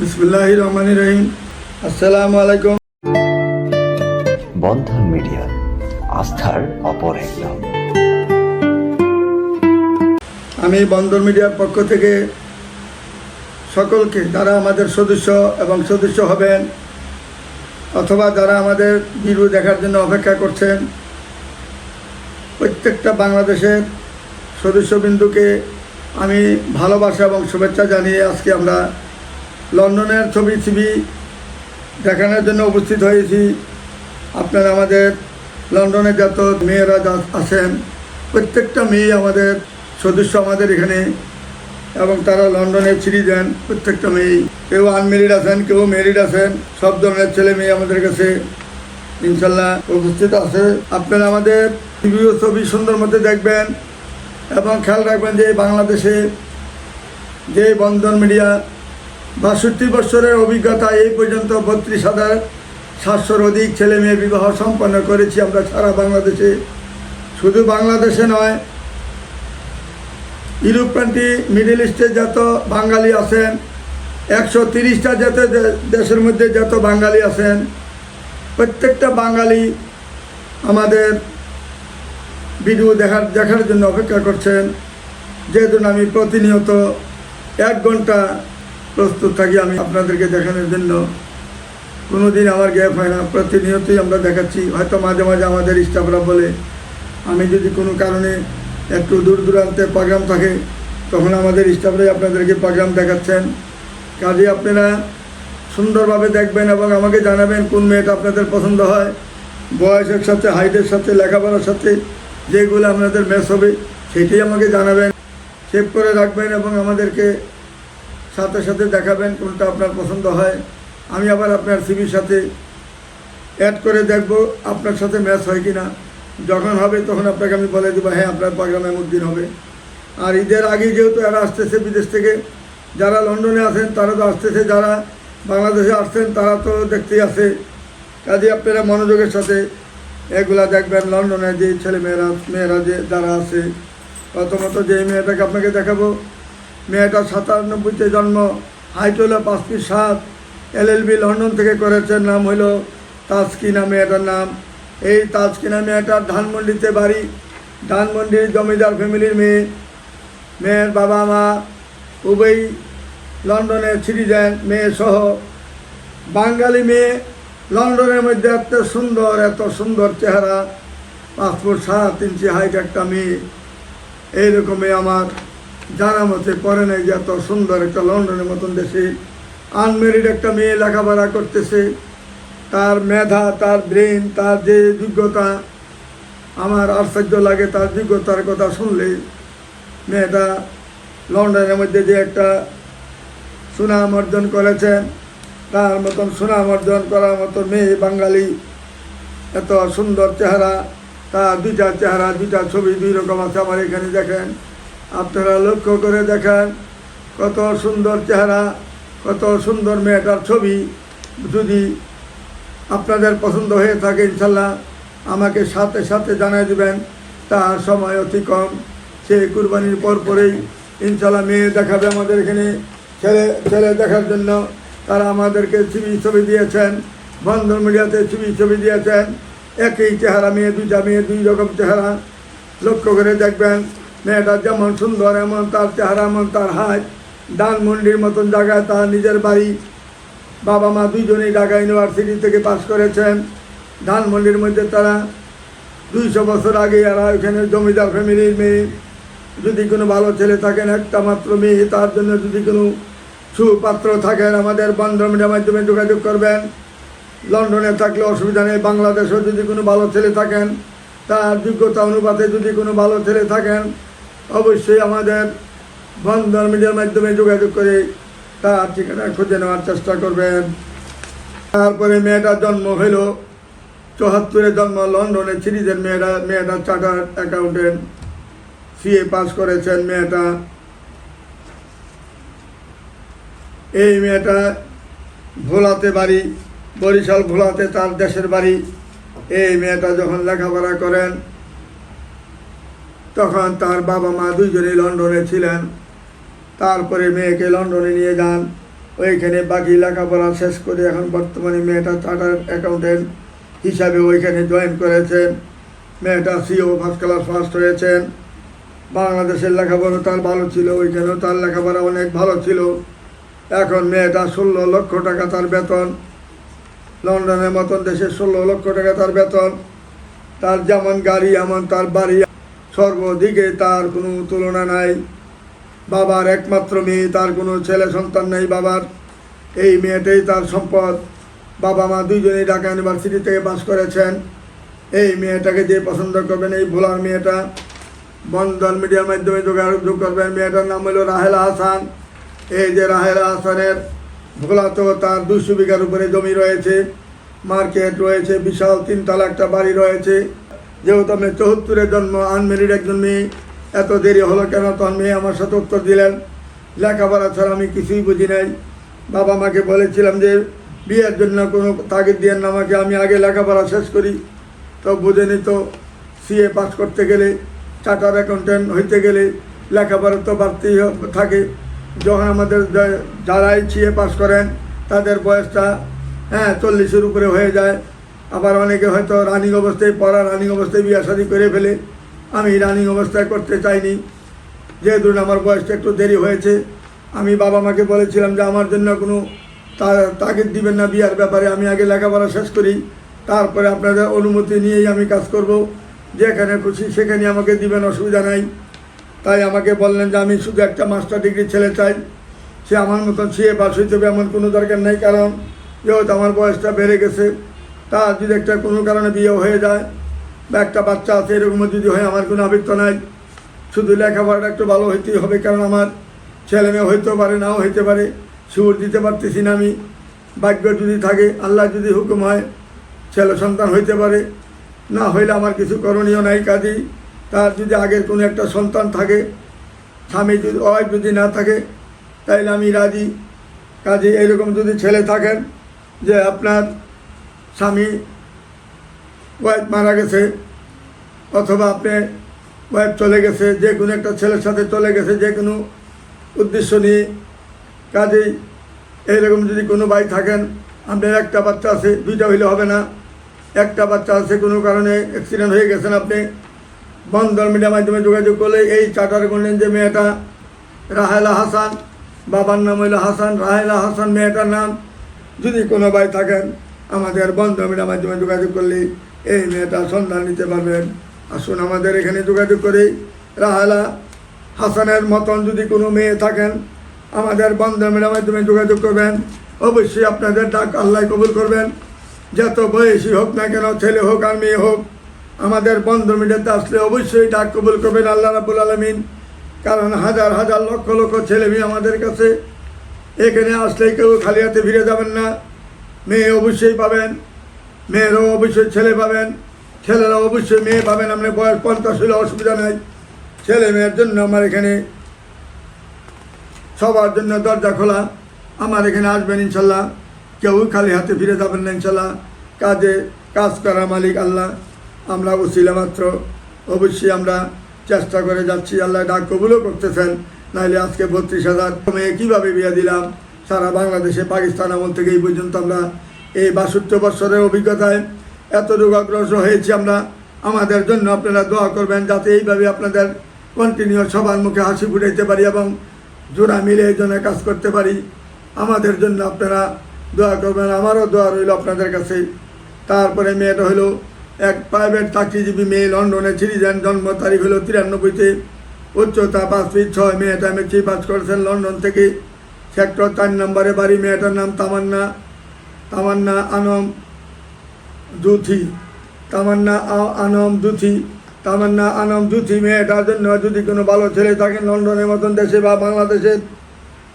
বিসমুল্লাহ রহমান রহিম। আসসালামু আলাইকুম। বন্ধন মিডিয়া আস্থার অপর এক নাম আমি বন্দর মিডিয়ার পক্ষ থেকে সকলকে যারা আমাদের সদস্য এবং সদস্য হবেন অথবা যারা আমাদের ভিডিও দেখার জন্য অপেক্ষা করছেন প্রত্যেকটা বাংলাদেশের সদস্যবিন্দুকে আমি ভালোবাসা এবং শুভেচ্ছা জানিয়ে আজকে আমরা লন্ডনের ছবি ছবি দেখানোর জন্য উপস্থিত হয়েছি। আপনারা আমাদের লন্ডনে যত মেয়েরা আছেন, প্রত্যেকটা মেয়ে আমাদের সদস্য আমাদের এখানে এবং তারা লন্ডনে ছিড়ি দেন প্রত্যেকটা মেয়ে কেউ আনমেরিড আছেন, কেউ মেরিড আছেন, সব ধরনের ছেলে মেয়ে আমাদের কাছে ইনশাল্লাহ উপস্থিত আছে। আপনারা আমাদের ভিডিও ছবি সুন্দর মধ্যে দেখবেন এবং খেয়াল রাখবেন যে বাংলাদেশে যে বন্ধন মিডিয়া বাষট্টি বছরের অভিজ্ঞতা, এই পর্যন্ত বত্রিশ হাজার সাতশোর অধিক ছেলে মেয়ে বিবাহ সম্পন্ন করেছি আমরা সারা বাংলাদেশে। শুধু বাংলাদেশে নয়, ইউরোপ কান্ট্রি, মিডল ইস্টে যত বাঙালি আছেন, একশো তিরিশটা যত দেশের মধ্যে যত বাঙালি আছেন, প্রত্যেকটা বাঙালি আমাদের ভিডিও দেখার দেখার জন্য অপেক্ষা করছেন। যেহেতু আমি প্রতিনিয়ত এক ঘণ্টা প্রস্তুত থাকি আমি আপনাদেরকে দেখানোর জন্য। কোনো দিন আমার গ্যাপ হয় না। প্রতিনিয়তই আমরা দেখাচ্ছি। হয়তো মাঝে মাঝে আমাদের স্টাফরা বলে, আমি যদি কোনো কারণে একটু দূর দূরান্তে প্রোগ্রাম থাকে, তখন আমাদের স্টাফরাই আপনাদেরকে প্রোগ্রাম দেখাচ্ছেন। কাজে আপনারা সুন্দরভাবে দেখবেন এবং আমাকে জানাবেন কোন মেয়েটা আপনাদের পছন্দ হয়। বয়সের সাথে, হাইটের সাথে, লেখাপড়ার সাথে যেগুলো আপনাদের ম্যাচ হবে, সেটাই আমাকে জানাবেন। সেভ করে রাখবেন এবং আমাদেরকে সাথে সাথে দেখাবেন কোনটা আপনার পছন্দ হয়। আমি আবার আপনার সিভির সাথে অ্যাড করে দেখব আপনার সাথে ম্যাচ হয় কি না যখন হবে তখন আপনাকে আমি বলে দেবো হ্যাঁ আপনার প্রোগ্রাম এমন দিন হবে। আর ঈদের আগে যেহেতু এরা আসতেছে বিদেশ থেকে, যারা লন্ডনে আছেন তারা তো আসতেছে, যারা বাংলাদেশে আসছেন তারা তো দেখতেই আছে। কাজে আপনারা মনোযোগের সাথে এগুলা দেখবেন, লন্ডনে যে ছেলে মেয়েরা মেয়েরা যে, যারা আছে, প্রথমত যে মেয়েটাকে আপনাকে দেখাবো মেয়েটা সাতানব্বইতে জন্ম হাইট হলো পাঁচ ফিট সাত এলএলবি লন্ডন থেকে করেছেন নাম হলো তাজকিনা মেয়েটার নাম। এই তাজকিনা মেয়েটার ধানমন্ডিতে বাড়ি ধানমন্ডির জমিদার ফ্যামিলির মেয়ে। মেয়ের বাবা মা উভয়ই লন্ডনে দেন মেয়ে সহ। বাঙালি মেয়ে লন্ডনের মধ্যে এত সুন্দর এত সুন্দর চেহারা। ফুট সাত ইঞ্চি হাইট একটা মেয়ে। এইরকমই আমার জানা মতে পরে নাই যে এত সুন্দর একটা লন্ডনের মতন দেশে। আনমেরিড একটা মেয়ে লেখাপড়া করতেছে। তার মেধা, তার ব্রেন, তার যে যোগ্যতা, আমার আশ্চর্য লাগে তার যোগ্যতার কথা শুনলে। মেয়েটা লন্ডনের মধ্যে যে একটা সুনাম অর্জন করেছেন, তার মতন সুনাম অর্জন করার মতো মেয়ে বাঙালি, এত সুন্দর চেহারা, তার দুইটা চেহারা, দুইটা ছবি দুই রকম আছে আমার এখানে দেখেন। আপনারা লক্ষ্য করে দেখেন কত সুন্দর চেহারা, কত সুন্দর মেয়েটার ছবি। যদি আপনাদের পছন্দ হয়ে থাকে ইনশাল্লাহ, আমাকে সাথে সাথে জানাই দেবেন, তার সময় অতি কম সে কুরবানির পর পরেই ইনশাল্লাহ মেয়ে দেখাবে আমাদের এখানে। ছেলে ছেলে দেখার জন্য তারা আমাদেরকে ছবি ছবি দিয়েছেন, বন্ধন মিডিয়াতে ছবি ছবি দিয়েছেন। একই চেহারা, মেয়ে দুইটা, মেয়ে দুই রকম চেহারা। লক্ষ্য করে দেখবেন মেয়েটা যেমন সুন্দর, এমন তার চেহারা, এমন তার হাত ডানমন্ডির মতন জায়গায় তার নিজের বাড়ি। বাবা মা দুইজনেই ঢাকা ইউনিভার্সিটি থেকে পাশ করেছেন। ধানমন্ডির মধ্যে তারা দুইশো বছর আগে এরা ওখানে জমিদার ফ্যামিলির মেয়ে। যদি কোনো ভালো ছেলে থাকেন, একটা মাত্র মেয়ে, তার জন্য যদি কোনো সুপাত্র থাকেন, আমাদের বন্ধমিডিয়ার মাধ্যমে যোগাযোগ করবেন। লন্ডনে থাকলে অসুবিধা নেই, বাংলাদেশেও যদি কোনো ভালো ছেলে থাকেন, তার যোগ্যতা অনুপাতে যদি কোনো ভালো ছেলে থাকেন অবশ্যই আমাদের বন্ধন মিডিয়ার মাধ্যমে যোগাযোগ করে তার ঠিকানা খুঁজে নেওয়ার চেষ্টা করবেন। তারপরে মেয়েটার জন্ম হইল চুয়াত্তরে, জন্ম লন্ডনে। সিরিজের মেয়েটা মেয়েটা চার্টার অ্যাকাউন্টেন্ট সিএ পাস করেছেন মেয়েটা। এই মেয়েটা ভোলাতে বাড়ি, বরিশাল ভোলাতে তার দেশের বাড়ি। এই মেয়েটা যখন লেখাপড়া করেন তখন তার বাবা মা দুইজনেই লন্ডনে ছিলেন। তারপরে মেয়েকে লন্ডনে নিয়ে যান। ওইখানে বাকি লেখাপড়া শেষ করে এখন বর্তমানে মেয়েটা চার্টার অ্যাকাউন্টেন্ট হিসাবে ওইখানে জয়েন করেছেন। মেয়েটা সিও ফার্স্ট ক্লাস ফার্স্ট হয়েছেন। বাংলাদেশের লেখাপড়া তার ভালো ছিল, ওইখানেও তার লেখাপড়া অনেক ভালো ছিল। এখন মেয়েটা ষোলো লক্ষ টাকা তার বেতন। লন্ডনের মতন দেশে ষোলো লক্ষ টাকা তার বেতন। তার যেমন গাড়ি, এমন তার বাড়ি। সর্বদিকে তার কোনো তুলনা নাই। বাবার একমাত্র মেয়ে, তার কোনো ছেলে সন্তান নেই বাবার। এই মেয়েটাই তার সম্পদ। বাবা মা দুইজনেই ঢাকা ইউনিভার্সিটি থেকে পাস করেছেন। এই মেয়েটাকে যে পছন্দ করবেন, এই ভোলার মেয়েটা। বন্ধন মিডিয়ার মাধ্যমে যোগাযোগ করবেন। মেয়েটার নাম হলো রাহেলা হাসান। এই যে রাহেলা হাসানের ভোলাতেও তার দুশো বিঘার উপরে জমি রয়েছে। মার্কেট রয়েছে, বিশাল তিনতলা একটা বাড়ি রয়েছে। যেহেতু আমি চৌহত্তরের জন্ম আনমেরিড একজন মেয়ে, এত দেরি হলো কেন? তখন মেয়ে আমার সাথে উত্তর দিলেন, লেখাপড়া ছাড়া আমি কিছুই বুঝি নাই। বাবা মাকে বলেছিলাম যে, বিয়ের জন্য কোনো তাগিদ দিয়ে না আমাকে, আমি আগে লেখাপড়া শেষ করি। তো বুঝেনি তো সিএ পাস করতে গেলে চার্টার অ্যাকাউন্টেন্ট হইতে গেলে লেখাপড়া তো বাড়তেই থাকে। যখন আমাদের যারাই সিএ পাস করেন, তাদের বয়সটা হ্যাঁ চল্লিশের উপরে হয়ে যায়। আবার অনেকে হয়তো রানিং অবস্থায় পড়া, রানিং অবস্থায় বিয়ে শাদি করে ফেলে। আমি রানিং অবস্থায় করতে চাইনি। যেহেতু আমার বয়সটা একটু দেরি হয়েছে, আমি বাবা মাকে বলেছিলাম যে আমার জন্য কোনো তাগিদ দিবেন না বিয়ার ব্যাপারে। আমি আগে লেখাপড়া শেষ করি, তারপরে আপনাদের অনুমতি নিয়েই আমি কাজ করব। যেখানে খুশি সেখানে আমাকে দিবেন, অসুবিধা নাই। তাই আমাকে বললেন যে আমি শুধু একটা মাস্টার ডিগ্রি ছেলে চাই। সে আমার মতন সিএ পাস হইতে হবে এমন কোনো দরকার নেই, কারণ যেহেতু আমার বয়সটা বেড়ে গেছে তার যদি একটা কোনো কারণে বিয়ে হয়ে যায় বা একটা বাচ্চা আছে, এরকম যদি হয়, আমার কোনো আবৃত্ত নাই। শুধু লেখাপড়াটা একটু ভালো হইতেই হবে, কারণ আমার ছেলে মেয়ে হইতেও পারে, নাও হইতে পারে। সুর দিতে পারতেছি না আমি। ভাগ্য যদি থাকে, আল্লাহ যদি হুকুম হয়, ছেলে সন্তান হইতে পারে। না হইলে আমার কিছু করণীয় নাই কাজেই তার যদি আগের কোনো একটা সন্তান থাকে, স্বামী যদি, ওয়াইফ যদি না থাকে, তাইলে আমি রাজি। কাজে এরকম যদি ছেলে থাকেন যে আপনার স্বামী ওয়াইফ মারা গেছে, অথবা আপনি ওয়াইফ চলে গেছে, যে কোনো একটা ছেলের সাথে চলে গেছে, যে কোনো উদ্দেশ্য নিয়ে কাজেই এইরকম যদি কোনো ভাই থাকেন, আপনার একটা বাচ্চা আছে, দুইটা হইলে হবে না। একটা বাচ্চা আছে, কোনো কারণে অ্যাক্সিডেন্ট হয়ে গেছেন আপনি বন্ধন মিডিয়ার মাধ্যমে যোগাযোগ করলে এই চার্টার করলেন যে মেয়েটা রাহেলা হাসান, বাবার নাম হইল হাসান, রাহেলা হাসান মেয়েটার নাম। যদি কোনো ভাই থাকেন আমাদের বন্ধন মিডিয়ার মাধ্যমে যোগাযোগ করলে। এই মেয়েটা সন্ধান নিতে পারবেন। আসুন আমাদের এখানে যোগাযোগ করে। রাহেলা হাসানের মতন যদি কোনো মেয়ে থাকেন, আমাদের বন্ধন মিডিয়ার মাধ্যমে যোগাযোগ করবেন। অবশ্যই আপনাদের ডাক আল্লাহ কবুল করবেন। যত বয়সী হোক না কেন, ছেলে হোক আর মেয়ে হোক, আমাদের বন্ধ মিডিয়াতে আসলে অবশ্যই ডাক কবুল করবেন আল্লাহ রাবুল আলমিন। কারণ হাজার হাজার লক্ষ লক্ষ ছেলে মেয়ে আমাদের কাছে। এখানে আসলে কেউ খালি হাতে ফিরে যাবেন না। মেয়ে অবশ্যই পাবেন, মেয়েরাও অবশ্যই ছেলে পাবেন ছেলেরা অবশ্যই মেয়ে পাবেন, আপনার বয়স পঞ্চাশ হলে অসুবিধা নাই। ছেলে মেয়ের জন্য আমার এখানে সবার জন্য দরজা খোলা, আমার এখানে আসবেন ইনশাল্লাহ। কেউ খালি হাতে ফিরে যাবেন না ইনশাল্লাহ। কাজে, কাজ করা মালিক আল্লাহ, আমরা উচিলা মাত্র। অবশ্যই আমরা চেষ্টা করে যাচ্ছি, আল্লাহ ডাক কবুলও করতেছেন। নাহলে আজকে বত্রিশ হাজার। মেয়ে কীভাবে বিয়ে দিলাম? সারা বাংলাদেশে, পাকিস্তান আমল থেকে এই পর্যন্ত আমরা এই বাষট্টি বৎসরের অভিজ্ঞতায় এতটুকু অগ্রসর হয়েছি আমরা। আমাদের জন্য আপনারা দোয়া করবেন যাতে এইভাবে আপনাদের কন্টিনিউ সবার মুখে হাসি ফুটাইতে পারি এবং জোড়া মিলে এই জন্য কাজ করতে পারি। আমাদের জন্য আপনারা দোয়া করবেন। আমারও দোয়া রইল আপনাদের কাছে। তারপরে মেয়েটা হলো এক প্রাইভেট চাকরিজীবী মেয়ে, লন্ডনে সিটিজেন জন্ম তারিখ হলো তিরানব্বইতে। উচ্চতা পাঁচ ফিট ছয় মেয়েটা মেট্রিক পাস করেছেন। লন্ডন থেকে সেক্টর চার নম্বরে বাড়ি, মেয়েটার নাম তামান্না তামান্না আনম দুথি তামান্না আনম দুথি তামান্না আনম দুথি মেয়েটার জন্য যদি কোনো ভালো ছেলে থাকে লন্ডনের মতন দেশে বা বাংলাদেশের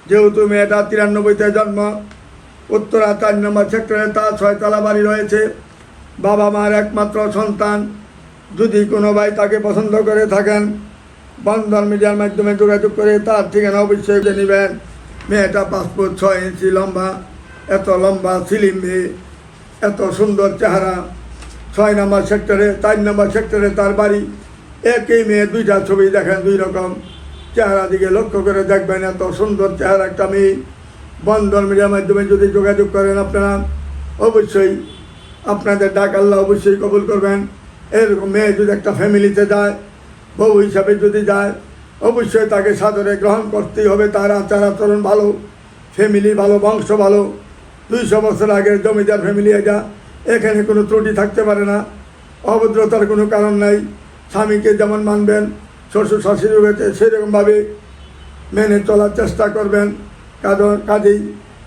যেহেতু মেয়েটা তিরানব্বইতে জন্ম, উত্তরা চার নম্বর সেক্টরে তার ছয়তলা বাড়ি রয়েছে, বাবা মার একমাত্র সন্তান, যদি কোনো ভাই তাকে পছন্দ করে থাকেন বন্ধন মিডিয়ার মাধ্যমে যোগাযোগ করে তার ঠিকানা অবশ্যই নেবেন। মেয়েটা পাসপোর্ট ছয় ইঞ্চি লম্বা, এত লম্বা সিলিম মেয়ে এত সুন্দর চেহারা। ছয় নম্বর সেক্টরে চার নম্বর সেক্টরে তার বাড়ি। একই মেয়ে, দুইটা ছবি দেখেন দুই রকম। চেহারা দিকে লক্ষ্য করে দেখবেন এত সুন্দর চেহারা একটা মেয়ে। বন্ধন মিডিয়ার মাধ্যমে যদি যোগাযোগ করেন আপনারা, অবশ্যই আপনাদের ডাক আল্লাহ অবশ্যই কবুল করবেন। এরকম মেয়ে যদি একটা ফ্যামিলিতে যায়, বউ হিসাবে যদি যায় অবশ্যই তাকে সাদরে গ্রহণ করতেই হবে। তার আচার আচরণ ভালো ফ্যামিলি ভালো, বংশ ভালো। দুইশো বছর আগের জমিদার ফ্যামিলি এটা। এখানে কোনো ত্রুটি থাকতে পারে না। অভদ্রতার কোনো কারণ নাই। স্বামীকে যেমন মানবেন, শ্বশুর শাশুড়ি হয়েছে সেরকমভাবে মেনে চলার চেষ্টা করবেন। কাজেই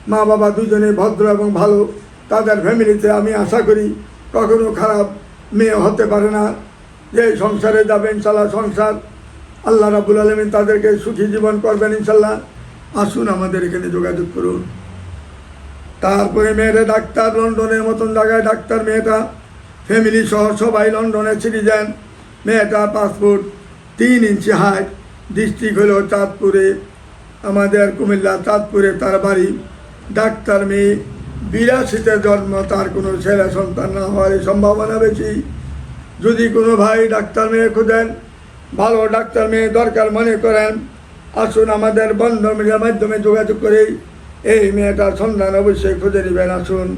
মা বাবা দুজনে ভদ্র এবং ভালো। তাদের ফ্যামিলিতে আমি আশা করি কখনো খারাপ মেয়ে হতে পারে না। যে সংসারে যাবেন, ইনশাল্লাহ সংসার আল্লাহ রাবুল আলমিন তাদেরকে সুখী জীবন করবেন ইনশাল্লাহ আসুন আমাদের এখানে যোগাযোগ করুন। তারপরে মেয়েটা ডাক্তার লন্ডনের মতন জায়গায় ডাক্তার মেয়েটা ফ্যামিলি সহ সবাই লন্ডনে সিটিজেন মেয়েটা পাসপোর্ট তিন ইঞ্চি হাইট, ডিস্ট্রিক্ট হলো চাঁদপুরে, আমাদের কুমিল্লা চাঁদপুরে তার বাড়ি। ডাক্তার মেয়ে বিরাশিতে জন্ম, তার কোনো ছেলে সন্তান না হওয়ার সম্ভাবনা বেশি। যদি কোনো ভাই ডাক্তার মেয়ে খোঁজেন ভালো ডাক্তার মেয়ে দরকার মনে করেন। আসুন আমাদের বন্ধ মিডিয়ার মাধ্যমে যোগাযোগ করে। এই মেয়েটার সন্ধান অবশ্যই খুঁজে নেবেন, আসুন।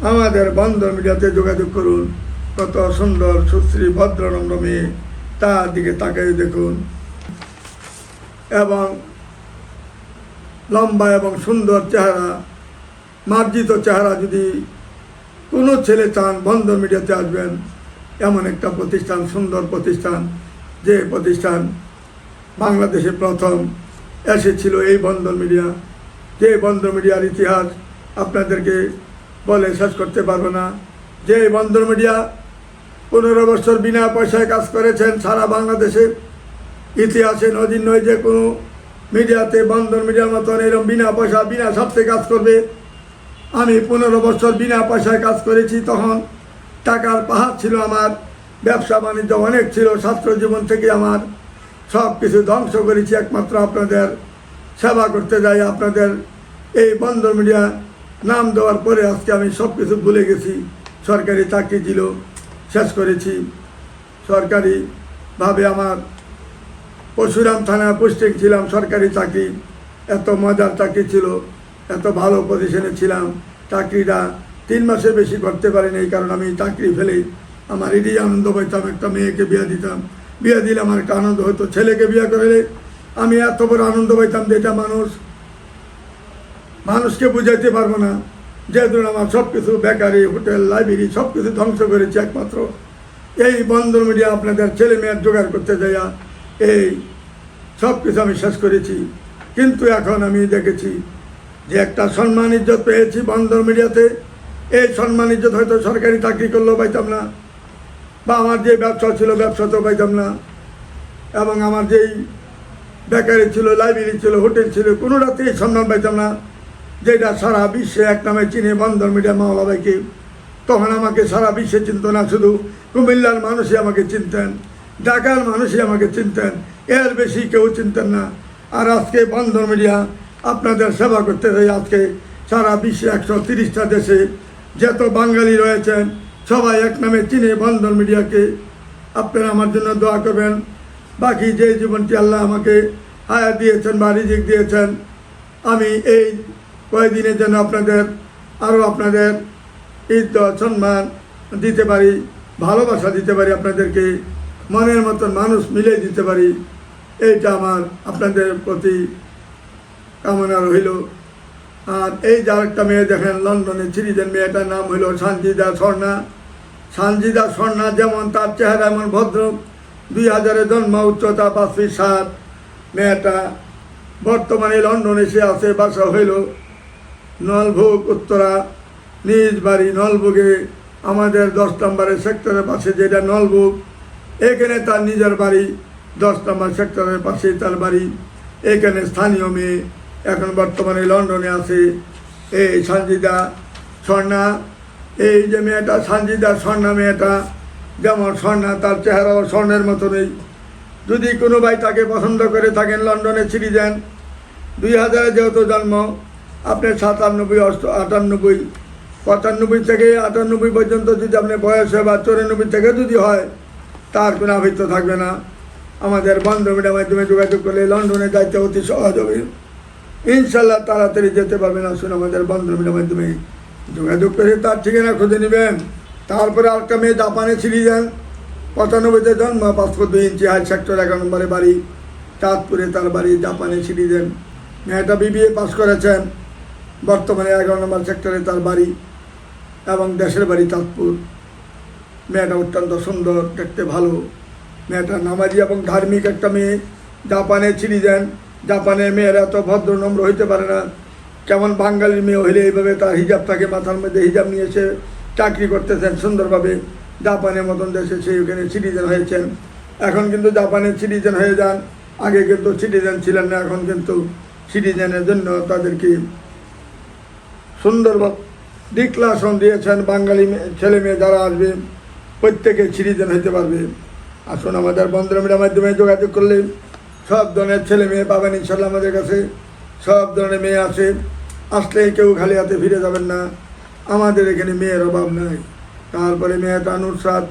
আমাদের বন্ধ মিডিয়াতে যোগাযোগ করুন। কত সুন্দর, সুশ্রী, ভদ্রনম্র মেয়ে। তার দিকে তাকাই দেখুন। এবং লম্বা এবং সুন্দর চেহারা, মার্জিত চেহারা যদি কোনো ছেলে চান, বন্ধ মিডিয়াতে আসবেন। এমন একটা প্রতিষ্ঠান, সুন্দর প্রতিষ্ঠান। যে প্রতিষ্ঠান বাংলাদেশে প্রথম এসেছিল এই বন্ধন মিডিয়া, যে বন্ধন মিডিয়ার ইতিহাস আপনাদেরকে বলে শেষ করতে পারব না। যে বন্ধন মিডিয়া পনেরো বছর বিনা পয়সায় কাজ করেছেন সারা বাংলাদেশে, ইতিহাসে নদীর নয় যে কোনো মিডিয়াতে বন্ধন মিডিয়ার মতন এরকম বিনা পয়সা, বিনা স্বার্থে কাজ করবে। আমি পনেরো বছর বিনা পয়সায় কাজ করেছি, তখন টাকার পাহাড় ছিল আমার। ব্যবসা বাণিজ্য অনেক ছিল ছাত্র জীবন থেকে আমার সব কিছু ধ্বংস করেছি, একমাত্র আপনাদের সেবা করতে যাই, আপনাদের এই বন্ধ মিডিয়া নাম দেওয়ার পরে আজকে আমি সব কিছু ভুলে গেছি, সরকারি চাকরি ছিল, শেষ করেছি। সরকারিভাবে আমার পরশুরাম থানায় পোস্টিং ছিলাম, সরকারি চাকরি, এত মজার চাকরি ছিল, এত ভালো পজিশনে ছিলাম, চাকরিটা তিন মাসের বেশি করতে পারিনি, এই কারণে আমি চাকরি ফেলে আমার এটাই আনন্দ পাইতাম, একটা মেয়েকে বিয়ে দিতাম। বিয়ে দিলে আমার একটা আনন্দ হতো ছেলেকে বিয়ে করলে আমি এত বড় আনন্দ পাইতাম যে এটা মানুষ, মানুষকে বুঝাইতে পারব না। যেহেতু আমার সব কিছু বেকারি, হোটেল, লাইব্রেরি সব কিছু ধ্বংস করেছে একমাত্র। এই বন্ধন মিডিয়া আপনাদের ছেলে মেয়ের জোগাড় করতে যাইয়া এই সব কিছু আমি শেষ করেছি। কিন্তু এখন আমি দেখেছি যে একটা সম্মান ইজ্জত পেয়েছি বন্ধন মিডিয়াতে। এই সম্মান ইজ্জত হয়তো সরকারি চাকরি করলেও পাইতাম না। বা আমার যে ব্যবসা ছিল ব্যবসাতেও পাইতাম না। এবং আমার যেই বেকারি ছিল, লাইব্রেরি ছিল, হোটেল ছিল কোনোটাতেই সম্মান পাইতাম না। যেটা সারা বিশ্বে এক নামে চিনে বন্ধন মিডিয়া মাওলা ভাইকে। তখন আমাকে সারা বিশ্বে চিনত না, শুধু কুমিল্লার মানুষই আমাকে চিনতেন, ঢাকার মানুষই আমাকে চিনতেন, এর বেশি কেউ চিনতেন না। আর আজকে বন্ধন মিডিয়া আপনাদের সেবা করতে চাই আজকে সারা বিশ্বে একশো তিরিশটা দেশে যত বাঙালি রয়েছেন সবাই এক নামে চিনে বন্ধন মিডিয়াকে। আপনারা আমার জন্য দোয়া করবেন। বাকি যে জীবনটি আল্লাহ আমাকে হায়াত দিয়েছেন বা রিজিক দিয়েছেন, আমি এই কয়েকদিনের জন্য আপনাদের আরও আপনাদের ইজ্জত সম্মান দিতে পারি, ভালোবাসা দিতে পারি, আপনাদেরকে মনের মতন মানুষ মিলে দিতে পারি, এইটা আমার আপনাদের প্রতি কামনা রইল। আর এই যার একটা মেয়ে দেখেন, লন্ডনে সিরিজের মেয়েটার নাম হইল সানজিদা স্বর্ণা। সানজিদা স্বর্ণা যেমন তার চেহারা এমন ভদ্র। দুই হাজারে জন্ম উচ্চতা পাঁচ সাত। মেয়েটা বর্তমানে লন্ডনে সে আছে, বাসা হইল নলভোগ, উত্তরা। নিজ বাড়ি নলভোগে। আমাদের দশ নম্বরের সেক্টরের পাশে যেটা নলভোগ, এখানে তার নিজের বাড়ি। দশ নম্বর সেক্টরের পাশে তার বাড়ি। এখানে স্থানীয় মেয়ে। এখন বর্তমানে লন্ডনে আছে। এই সঞ্জিদা স্বর্ণা এই যে মেয়েটা সঞ্জিদা স্বর্ণা মেয়েটা, যেমন স্বর্ণা, তার চেহারাও স্বর্ণের মতনই যদি কোনো ভাই তাকে পছন্দ করে থাকেন লন্ডনে ছিড়ি যান দুই হাজারে যেহেতু জন্ম, আপনি সাতানব্বই, অষ্ট, আটানব্বই, পঁচানব্বই থেকে আটানব্বই পর্যন্ত যদি আপনি বয়স হয় বা চৌরানব্বই থেকে যদি হয়, তার কোনো আবৃত্ত থাকবে না। আমাদের বন্ধ মিডিয়ার মাধ্যমে যোগাযোগ করলে লন্ডনে যাইতে অতি সহজ হবে। ইনশাল্লাহ তাড়াতাড়ি যেতে পারবেন, আসুন আমাদের বন্ধুমিলের মাধ্যমে যোগাযোগ করে তার ঠিকানা খুঁজে নেবেন। তারপরে আরেকটা মেয়ে জাপানে ছিলি যান। পঁচানব্বইতে জন্ম পাঁচশো দুই ইঞ্চি হাই সেক্টর এগারো নম্বরে বাড়ি। চাঁদপুরে তার বাড়ি জাপানে দেন মেয়েটা বিবিএ পাস করেছেন। বর্তমানে এগারো নম্বর সেক্টরে তার বাড়ি এবং দেশের বাড়ি চাঁদপুর মেয়েটা অত্যন্ত সুন্দর, দেখতে ভালো। মেয়েটা নামাজি এবং ধার্মিক একটা মেয়ে। জাপানে ছিলি দেন জাপানের মেয়েরা তো ভদ্র, নম্র হইতে পারে না। কেমন বাঙালির মেয়ে হইলে এইভাবে তার হিজাব থাকে মাথার মধ্যে হিজাব নিয়ে এসে চাকরি করতেছেন, সুন্দরভাবে। জাপানের মতন দেশে সেই ওখানে সিটিজেন হয়েছেন। এখন কিন্তু জাপানের সিটিজেন হয়ে যান। আগে কিন্তু সিটিজেন ছিলেন না, এখন কিন্তু সিটিজেনের জন্য তাদেরকে সুন্দরভাবে ডিক্লারেশন দিয়েছেন বাঙালি ছেলে মেয়ে যারা আসবে, প্রত্যেকে সিটিজেন হতে পারবে। আসুন আমাদের বন্ধুরা মাধ্যমে যোগাযোগ করলে সব ধরনের ছেলে মেয়ে পাবেন ইনশাল্লাহ আমাদের কাছে। সব ধরনের মেয়ে আছে। আসলে কেউ খালি হাতে ফিরে যাবেন না। আমাদের এখানে মেয়ের অভাব নাই। তারপরে মেয়েটা নুসরাত।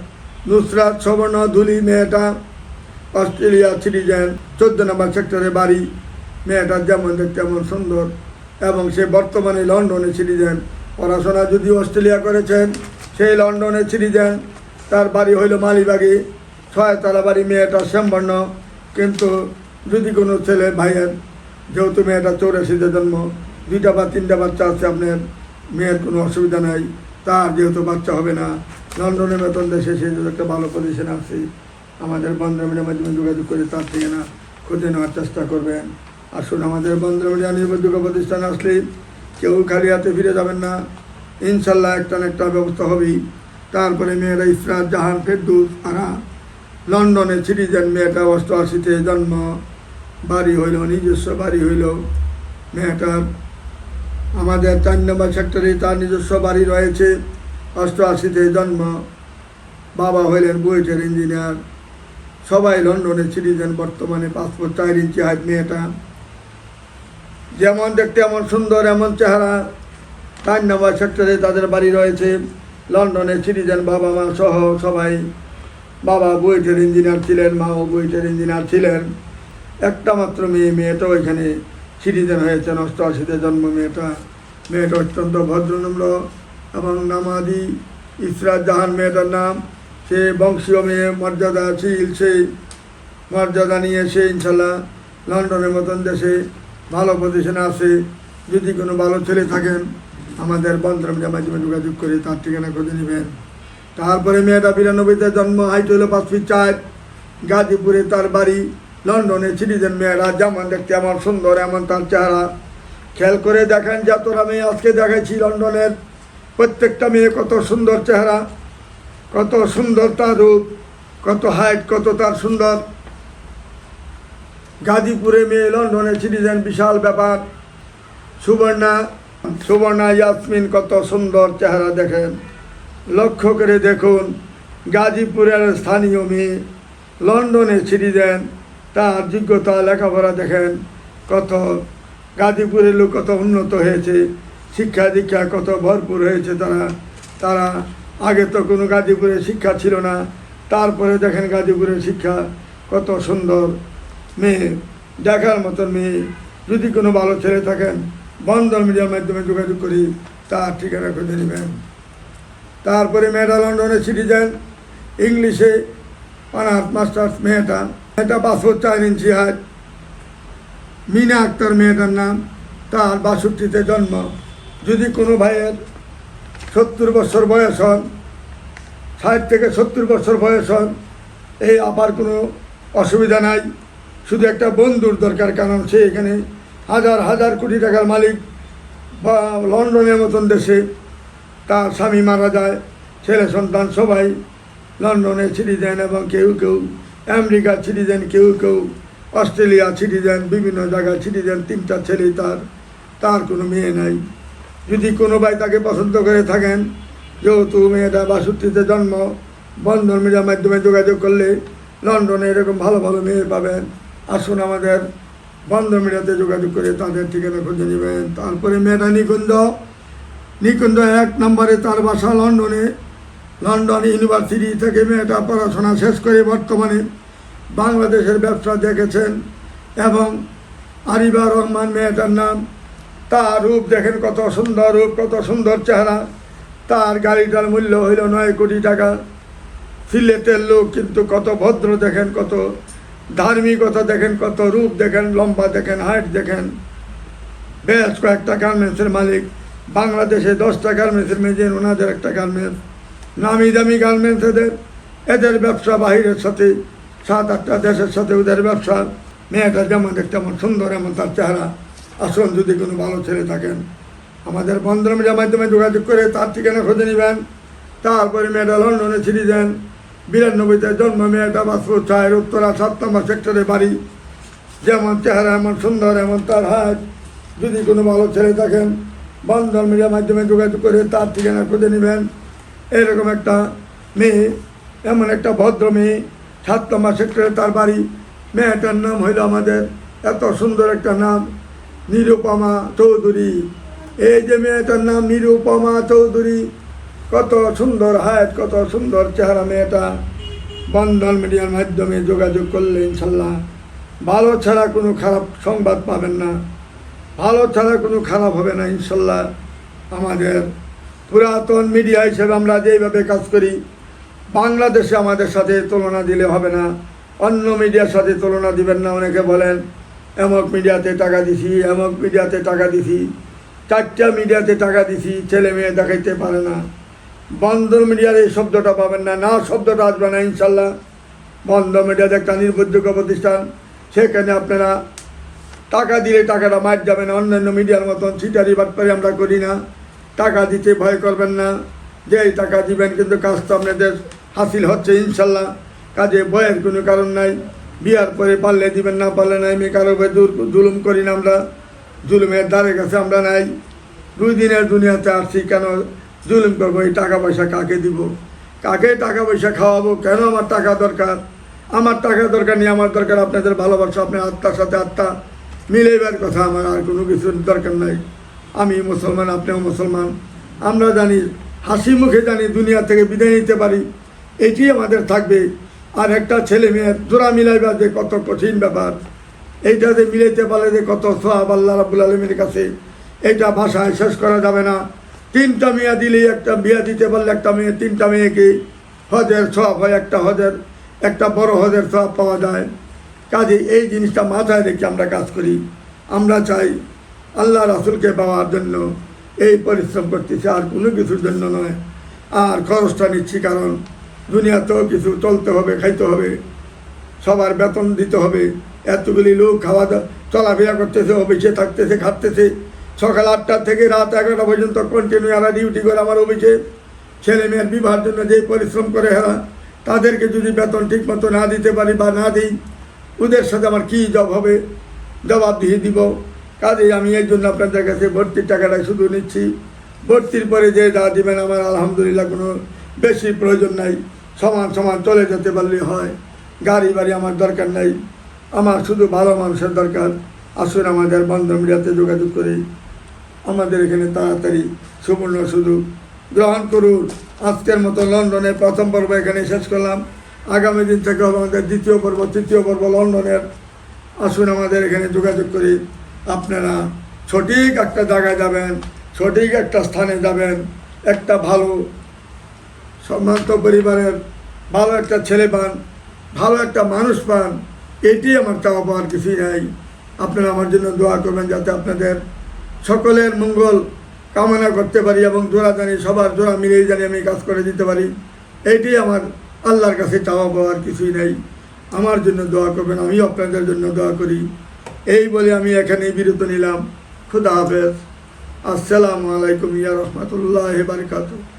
নুসরাত সবর্ণ ধুলি মেয়েটা। অস্ট্রেলিয়া সিটিজেন, চোদ্দ নম্বর সেক্টরে বাড়ি। মেয়েটা যেমন তেমন সুন্দর। এবং সে বর্তমানে লন্ডনে সিটিজেন। পড়াশোনা যদি অস্ট্রেলিয়া করেছেন, সেই লন্ডনে সিটিজেন। তার বাড়ি হইল মালিবাগে। ছয়তলা বাড়ি মেয়েটা শ্যামবর্ণ। কিন্তু যদি কোনো ছেলে ভাইয়ের যেহেতু মেয়েটা চৌরাশিতে জন্ম। দুইটা বা তিনটা বাচ্চা আছে, আপনার মেয়ের কোনো অসুবিধা নাই। তার যেহেতু বাচ্চা হবে না লন্ডনের মতন দেশে সে যদি একটা ভালো পজিশনে আছে। আমাদের বন্ধুমিলের মাধ্যমে যোগাযোগ করে, তার থেকে না, খুঁজে নেওয়ার চেষ্টা করবেন। আসুন, আমাদের বন্ধুমিলিয়া নির্ভরযোগ্য প্রতিষ্ঠান আসলে কেউ খালি হাতে ফিরে যাবেন না। ইনশাল্লাহ একটা না একটা ব্যবস্থা হবেই। তারপরে মেয়েরা ইসরাত জাহান, ফেরদুস, আরা। লন্ডনে সিটিজেন মেয়েটা অষ্টআশিতে জন্ম। বাড়ি হইল, নিজস্ব বাড়ি হইল। মেয়েটার আমাদের চার নম্বর সেক্টরে তার নিজস্ব বাড়ি রয়েছে। অষ্টআশিতে জন্ম। বাবা হইলেন বুয়েটের ইঞ্জিনিয়ার সবাই লন্ডনে সিটিজেন বর্তমানে পাসপোর্ট চার ইঞ্চি হাইট মেয়েটা। যেমন দেখতে এমন সুন্দর, এমন চেহারা। চার নম্বর সেক্টরে তাদের বাড়ি রয়েছে। লন্ডনে সিটিজেন বাবা মা সহ সবাই। বাবা বুয়েটের ইঞ্জিনিয়ার ছিলেন মাও বুয়েটের ইঞ্জিনিয়ার ছিলেন। একটা মাত্র মেয়ে, মেয়েটা ওইখানে সিটিজেন হয়েছেন অষ্টআশিতে জন্ম মেয়েটা। মেয়েটা অত্যন্ত ভদ্রনম্র এবং নামাদি ইসরাত জাহান মেয়েটার নাম। সে বংশীয় মেয়ে মর্যাদাশীল সেই মর্যাদা নিয়ে সে ইনশাল্লাহ লন্ডনের মতন দেশে ভালো পজিশনে আছে। যদি কোনো ভালো ছেলে থাকেন, আমাদের বন্ধুরা মাধ্যমে যোগাযোগ করে তার ঠিকানা খুঁজে নেবেন। তারপরে মেয়েটা বিরানব্বইতে জন্ম, হাইট হইল পাঁচ ফিট চার। গাজীপুরে তার বাড়ি। লন্ডনে সিটিজেন মেয়েরা যেমন দেখতে এমন সুন্দর, এমন তার চেহারা। খেয়াল করে দেখেন যতটা মেয়ে আজকে দেখাইছি লন্ডনের। প্রত্যেকটা মেয়ে কত সুন্দর চেহারা, কত সুন্দর তার রূপ, কত হাইট কত তার সুন্দর। গাজীপুরে মেয়ে লন্ডনে সিটিজেন বিশাল ব্যাপার। সুবর্ণা সুবর্ণা ইয়াসমিন কত সুন্দর চেহারা দেখেন। লক্ষ্য করে দেখুন, গাজীপুরের স্থানীয় মেয়ে, লন্ডনে সিটিজেন তার যোগ্যতা লেখাপড়া দেখেন, কত গাজীপুরের লোক কত উন্নত হয়েছে, শিক্ষা দীক্ষা কত ভরপুর হয়েছে তারা তারা আগে তো কোনো গাজীপুরে শিক্ষা ছিল না, তারপরে দেখেন গাজীপুরের শিক্ষা কত সুন্দর মেয়ে, দেখার মতন মেয়ে, যদি কোনো ভালো ছেলে থাকেন বন্ধন মিডিয়ার মাধ্যমে যোগাযোগ করি, তার ঠিকানা খুঁজে নেবেন। তারপরে মেয়েটা লন্ডনে সিটিজেন ইংলিশে অনার্স মাস্টার্স মেয়েটা মেয়েটা পাসপোর্ট চার ইঞ্চি মিনা আক্তার মেয়েটার নাম, তার বাষট্টিতে জন্ম। যদি কোনো ভাইয়ের সত্তর বছর বয়স হন, ষাট থেকে সত্তর বছর বয়স হন, এই আপার কোনো অসুবিধা নাই। শুধু একটা বন্ধুর দরকার, কারণ সে এখানে হাজার হাজার কোটি টাকার মালিক বা লন্ডনের মতন দেশে। তার স্বামী মারা যায়, ছেলে সন্তান সবাই লন্ডনে ছিঁড়ি দেন এবং কেউ কেউ আমেরিকা সিটিজেন কেউ কেউ অস্ট্রেলিয়া সিটিজেন, বিভিন্ন জায়গায় সিটিজেন, তিনটা ছেলে তার তার কোনো মেয়ে নাই। যদি কোনো ভাই তাকে পছন্দ করে থাকেন, যেহেতু মেয়েটা বাষট্টিতে জন্ম, বন্ধন মিডিয়ার মাধ্যমে যোগাযোগ করলে লন্ডনে এরকম ভালো ভালো মেয়ে পাবেন। আসুন আমাদের বন্ধন মিডিয়াতে যোগাযোগ করে তাদের ঠিকানা খুঁজে নেবেন। তারপরে মেয়েটা নিকুঞ্জ। নিকুঞ্জ এক নম্বরে তার বাসা লন্ডনে। লন্ডন ইউনিভার্সিটি থেকে মেয়েটা পড়াশোনা শেষ করে বর্তমানে বাংলাদেশের ব্যবসা দেখেছেন এবং আরিবা রহমান মেয়েটার নাম। তার রূপ দেখেন কত সুন্দর রূপ, কত সুন্দর চেহারা। তার গাড়িটার মূল্য হইল নয় কোটি টাকা। সিলেটের লোক, কিন্তু কত ভদ্র দেখেন, কত ধার্মিকতা দেখেন, কত রূপ দেখেন, লম্বা দেখেন, হাইট দেখেন। বেশ কয়েকটা গার্মেন্টসের মালিক। বাংলাদেশে দশটা গার্মেন্টসের মেজেন ওনাদের একটা গার্মেন্টস নামি দামি গার্মেন্টস এদের এদের ব্যবসা বাহিরের সাথে, সাত আটটা দেশের সাথে ওদের ব্যবসা। মেয়েটা যেমন দেখতে এমন সুন্দর, এমন তার চেহারা। আসুন যদি কোনো ভালো ছেলে থাকেন, আমাদের বন্ধন মিডিয়ার মাধ্যমে যোগাযোগ করে তার ঠিকানা খুঁজে নেবেন। তারপরে মেয়েটা লন্ডনে ছিঁড়ি দেন। বিরানব্বইতে জন্ম মেয়েটা বাসপুর চায়ের উত্তরা সাত নম্বর সেক্টরে বাড়ি। যেমন চেহারা, এমন সুন্দর, এমন তার হাত। যদি কোনো ভালো ছেলে থাকেন বন্ধন মিডিয়ার মাধ্যমে যোগাযোগ করে তার ঠিকানা খুঁজে নেবেন। এরকম একটা মেয়ে, এমন একটা ভদ্র মেয়ে সাত নম্বর সেক্টরে তার বাড়ি। মেয়েটার নাম হইল আমাদের এত সুন্দর একটা নাম, নিরুপমা চৌধুরী। এই যে মেয়েটার নাম নিরুপমা চৌধুরী, কত সুন্দর হায়াত, কত সুন্দর চেহারা মেয়েটা। বন্ধন মিডিয়ার মাধ্যমে যোগাযোগ করলে ইনশাল্লাহ। ভালো ছাড়া কোনো খারাপ সংবাদ পাবেন না। ভালো ছাড়া কোনো খারাপ হবে না ইনশাল্লাহ আমাদের পুরাতন মিডিয়া হিসেবে আমরা যেইভাবে কাজ করি, বাংলাদেশে আমাদের সাথে তুলনা দিলে হবে না, অন্য মিডিয়ার সাথে তুলনা দিবেন না। অনেকে বলেন, এমক মিডিয়াতে টাকা দিছি, এমক মিডিয়াতে টাকা দিছি, চারটা মিডিয়াতে টাকা দিছি, ছেলে মেয়ে দেখাইতে পারে না। বন্দর মিডিয়ার এই শব্দটা পাবেন না না শব্দটা আসবে না, ইনশাল্লাহ। বন্ধ মিডিয়াতে একটা নির্ভরযোগ্য প্রতিষ্ঠান, সেখানে আপনারা টাকা দিলে টাকাটা মার যাবে না, অন্যান্য মিডিয়ার মতন। ছিটারি বাটপারি আমরা করি না। টাকা দিতে ভয় করবেন না। যে এই টাকা দিবেন কিন্তু কাজ তো আপনাদের হাসিল হচ্ছে, ইনশাল্লাহ। কাজে ভয়ের কোনো কারণ নাই। বিয়ার পরে পারলে দিবেন, না পারলে নাই, আমি কারও জুলুম করি না আমরা। জুলুমের দ্বারে কাছে আমরা নাই। দুই দিনের দুনিয়াতে আসছি কেন? জুলুম করব এই টাকা পয়সা কাকে দিব? কাকে টাকা পয়সা খাওয়াবো? কেন আমার টাকা দরকার? আমার টাকা দরকার নেই আমার দরকার আপনাদের ভালোবাসা, আপনার আত্মার সাথে আত্মা মিলেবার কথা আমার আর কোনো কিছুর দরকার নাই। আমি মুসলমান, আপনিও মুসলমান। আমরা জানি, হাসি মুখে জানি দুনিয়া থেকে বিদায় নিতে পারি। এটি আমাদের থাকবে। আর একটা ছেলে মেয়ের জোড়া মিলাইবার যে কত কঠিন ব্যাপার। এইটা যে মিলাইতে পারলে যে কত সোহাব আল্লাহ রাবুল আলমীর কাছে, এইটা ভাষায় শেষ করা যাবে না। তিনটা মেয়া দিলেই একটা বিয়া দিতে পারলে একটা মেয়ে, তিনটা মেয়েকে হজের সব হয়, একটা হজের, একটা বড় হজের সব পাওয়া যায়। কাজে এই জিনিসটা মাথায় রেখে আমরা কাজ করি। আমরা চাই আল্লাহ রাসুলকে পাওয়ার জন্য, এই পরিশ্রম করতেছি আর কোনো কিছুর জন্য নয়। আর খরচটা নিচ্ছি কারণ দুনিয়াতেও কিছু চলতে হবে, খাইতে হবে, সবার বেতন দিতে হবে। এতগুলি লোক খাওয়া দাওয়া চলাফেরা করতেছে, অফিসে থাকতেছে, খাটতেছে। সকাল আটটা থেকে রাত এগারোটা পর্যন্ত কন্টিনিউ এরা ডিউটি করে আমার অফিসে। ছেলে মেয়ের বিবাহের জন্য যে পরিশ্রম করে এরা, তাদেরকে যদি বেতন ঠিক মতো না দিতে পারি বা না দিই, ওদের সাথে আমার কী জব হবে? জবাবদিহি দিব। কাজেই আমি এই জন্য আপনাদের কাছে ভর্তির টাকাটা শুধু নিচ্ছি। ভর্তির পরে যে যা দিবেন আমার আলহামদুলিল্লাহ কোনো বেশি প্রয়োজন নাই। সমান সমান চলে যেতে পারলে হয়। গাড়ি বাড়ি আমার দরকার নাই। আমার শুধু ভালো মানুষের দরকার। আসুন আমাদের বন্ধ মিডিয়াতে যোগাযোগ করে। আমাদের এখানে তাড়াতাড়ি সুবর্ণ সুযোগ গ্রহণ করুন। আজকের মতো লন্ডনের প্রথম পর্ব এখানে শেষ করলাম। আগামী দিন থেকে হবে আমাদের দ্বিতীয় পর্ব, তৃতীয় পর্ব লন্ডনের। আসুন আমাদের এখানে যোগাযোগ করি। আপনারা সঠিক একটা জায়গায় যাবেন, সঠিক একটা স্থানে যাবেন, একটা ভালো সম্ভ্রান্ত পরিবারের ভালো একটা ছেলে পান, ভালো একটা মানুষ পান, এটি আমার চাওয়া পাওয়ার কিছুই নাই। আপনারা আমার জন্য দোয়া করবেন যাতে আপনাদের সকলের মঙ্গল কামনা করতে পারি এবং জোড়া জানি, সবার জোড়া মিলেই জানি আমি কাজ করে দিতে পারি। এইটি আমার আল্লাহর কাছে চাওয়া পাওয়ার কিছুই নেই। আমার জন্য দোয়া করবেন, আমিও আপনাদের জন্য দোয়া করি। এই বলে আমি এখানে বিরত নিলাম। খুদা হাফেজ। আসসালামু আলাইকুম ইয়া রহমতুল্লাহ বারকাতুহ।